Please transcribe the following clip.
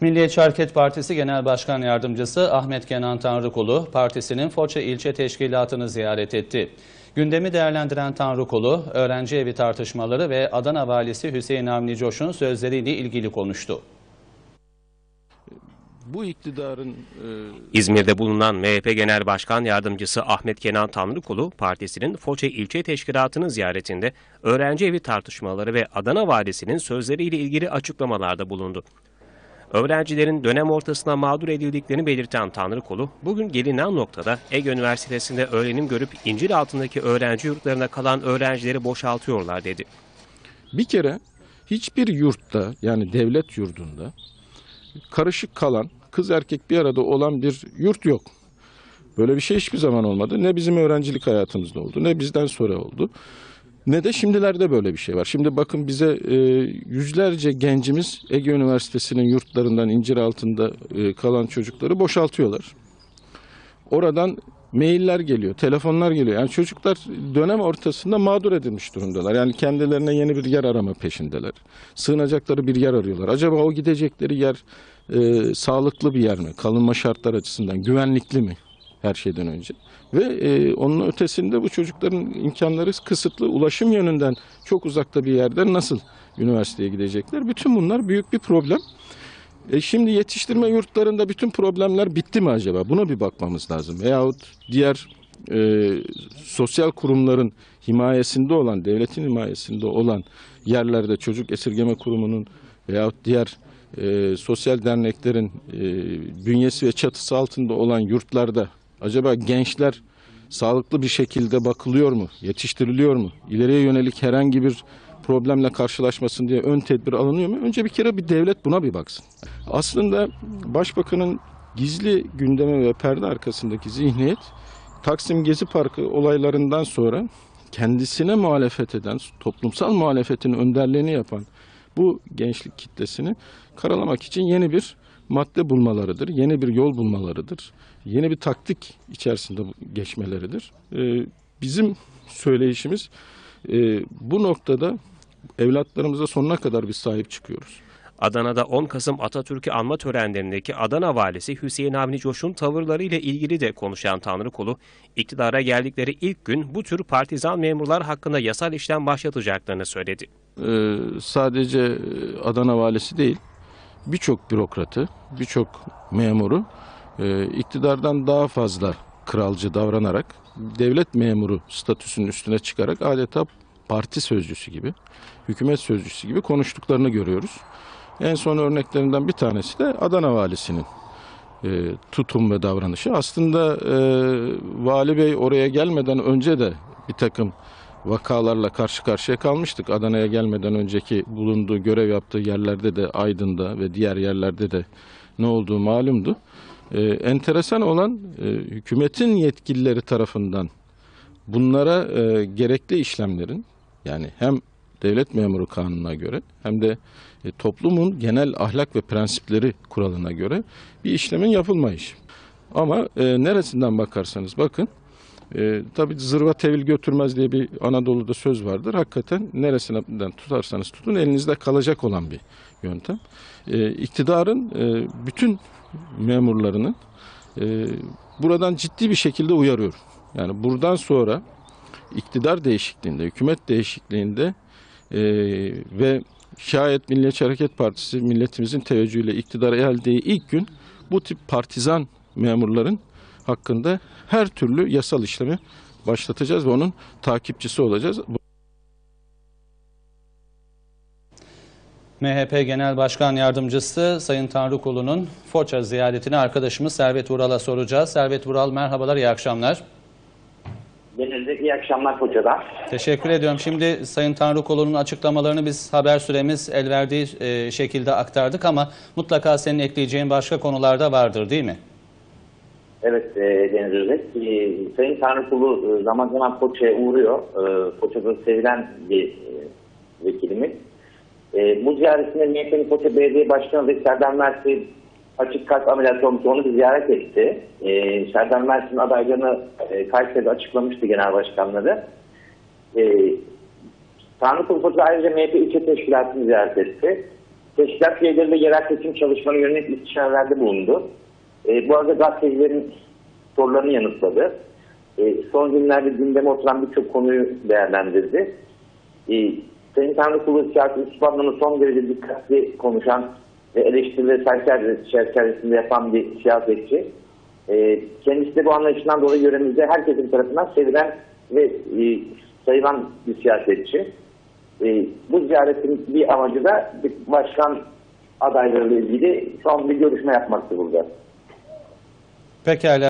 Milliyetçi Hareket Partisi Genel Başkan Yardımcısı Ahmet Kenan Tanrıkulu, partisinin Foça ilçe teşkilatını ziyaret etti. Gündemi değerlendiren Tanrıkulu, öğrenci evi tartışmaları ve Adana valisi Hüseyin Avni Coş'un sözleriyle ilgili konuştu. Bu iktidarın e, İzmir'de bulunan MHP Genel Başkan Yardımcısı Ahmet Kenan Tanrıkulu, partisinin Foça ilçe teşkilatının ziyaretinde öğrenci evi tartışmaları ve Adana valisinin sözleriyle ilgili açıklamalarda bulundu. Öğrencilerin dönem ortasına mağdur edildiklerini belirten Tanrıkulu, bugün gelinen noktada Ege Üniversitesi'nde öğrenim görüp incir altındaki öğrenci yurtlarına kalan öğrencileri boşaltıyorlar dedi. bir kere hiçbir yurtta yani devlet yurdunda karışık kalan kız erkek bir arada olan bir yurt yok. Böyle bir şey hiçbir zaman olmadı. Ne bizim öğrencilik hayatımızda oldu ne bizden sonra oldu. Ne de şimdilerde böyle bir şey var. Şimdi bakın bize e, yüzlerce gencimiz Ege Üniversitesi'nin yurtlarından incir altında e, kalan çocukları boşaltıyorlar. Oradan mailler geliyor, telefonlar geliyor. Yani çocuklar dönem ortasında mağdur edilmiş durumdalar. Yani kendilerine yeni bir yer arama peşindeler. Sığınacakları bir yer arıyorlar. Acaba o gidecekleri yer e, sağlıklı bir yer mi? Kalınma şartlar açısından güvenlikli mi? Her şeyden önce. Ve e, onun ötesinde bu çocukların imkanları kısıtlı. Ulaşım yönünden çok uzakta bir yerden nasıl üniversiteye gidecekler? Bütün bunlar büyük bir problem. E şimdi yetiştirme yurtlarında bütün problemler bitti mi acaba? Buna bir bakmamız lazım. Veyahut diğer e, sosyal kurumların himayesinde olan, devletin himayesinde olan yerlerde çocuk esirgeme kurumunun veyahut diğer e, sosyal derneklerin e, bünyesi ve çatısı altında olan yurtlarda acaba gençler sağlıklı bir şekilde bakılıyor mu, yetiştiriliyor mu? İleriye yönelik herhangi bir problemle karşılaşmasın diye ön tedbir alınıyor mu? Önce bir kere bir devlet buna bir baksın. Aslında başbakanın gizli gündeme ve perde arkasındaki zihniyet Taksim Gezi Parkı olaylarından sonra kendisine muhalefet eden, toplumsal muhalefetin önderliğini yapan bu gençlik kitlesini karalamak için yeni bir madde bulmalarıdır, yeni bir yol bulmalarıdır, yeni bir taktik içerisinde geçmeleridir. Ee, bizim söyleyişimiz e, bu noktada evlatlarımıza sonuna kadar biz sahip çıkıyoruz. Adana'da 10 Kasım Atatürk'ü anma törenlerindeki Adana valisi Hüseyin Avni Coş'un tavırlarıyla ilgili de konuşan Tanrıkulu, iktidara geldikleri ilk gün bu tür partizan memurlar hakkında yasal işlem başlatacaklarını söyledi. Ee, sadece Adana valisi değil, birçok bürokratı, birçok memuru e, iktidardan daha fazla kralcı davranarak devlet memuru statüsünün üstüne çıkarak adeta parti sözcüsü gibi, hükümet sözcüsü gibi konuştuklarını görüyoruz. En son örneklerinden bir tanesi de Adana valisinin e, tutum ve davranışı. Aslında e, vali bey oraya gelmeden önce de bir takım vakalarla karşı karşıya kalmıştık. Adana'ya gelmeden önceki bulunduğu, görev yaptığı yerlerde de Aydın'da ve diğer yerlerde de ne olduğu malumdu. E, enteresan olan e, hükümetin yetkilileri tarafından bunlara e, gerekli işlemlerin yani hem devlet memuru kanununa göre hem de e, toplumun genel ahlak ve prensipleri kuralına göre bir işlemin yapılmayışı. Ama e, neresinden bakarsanız bakın e, tabii zırva tevil götürmez diye bir Anadolu'da söz vardır. Hakikaten neresinden tutarsanız tutun elinizde kalacak olan bir yöntem. E, iktidarın e, bütün memurlarının e, buradan ciddi bir şekilde uyarıyor. Yani buradan sonra iktidar değişikliğinde, hükümet değişikliğinde e, ve şayet Milliyetçi Hareket Partisi milletimizin teveccühüyle iktidara geldiği ilk gün bu tip partizan memurların hakkında her türlü yasal işlemi başlatacağız ve onun takipçisi olacağız. MHP Genel Başkan Yardımcısı Sayın Tanrıkulu'nun Foça ziyaretini arkadaşımız Servet Vural'a soracağız. Servet Vural merhabalar, iyi akşamlar. Genelde iyi akşamlar Foça'da. Teşekkür ediyorum. Şimdi Sayın Tanrıkulu'nun açıklamalarını biz haber süremiz el verdiği e, şekilde aktardık ama mutlaka senin ekleyeceğin başka konular da vardır değil mi? Evet e, Deniz Özek. E, Sayın Tanrıkulu e, zaman zaman Foça'ya uğruyor. E, Foça'da sevilen bir e, vekilimiz. E, bu ziyaretinde MHP'nin Foça Belediye Başkanı ve Serdar Mersi açık kalp ameliyatı olmuş. Onu bir ziyaret etti. E, Serdar Mersi'nin adaylarını e, Kayseri'de açıklamıştı genel başkanları. E, Tanrıkulu Foça ayrıca MHP ilçe teşkilatını ziyaret etti. teşkilat üyeleri ve yerel seçim çalışmalarına yönelik istişarelerde bulundu. E, bu arada gazetecilerin sorularını yanıtladı. E, son günlerde gündeme oturan birçok konuyu değerlendirdi. E, Sayın Tanrıkulu siyasi üstadlığını son derece dikkatli konuşan ve eleştirileri çerçeve- çerçevesinde yapan bir siyasetçi. E, kendisi de bu anlayışından dolayı yöremizde herkesin tarafından sevilen ve e, sayılan bir siyasetçi. E, bu ziyaretin bir amacı da başkan adaylarıyla ilgili son bir görüşme yapmaktı burada. Pekala.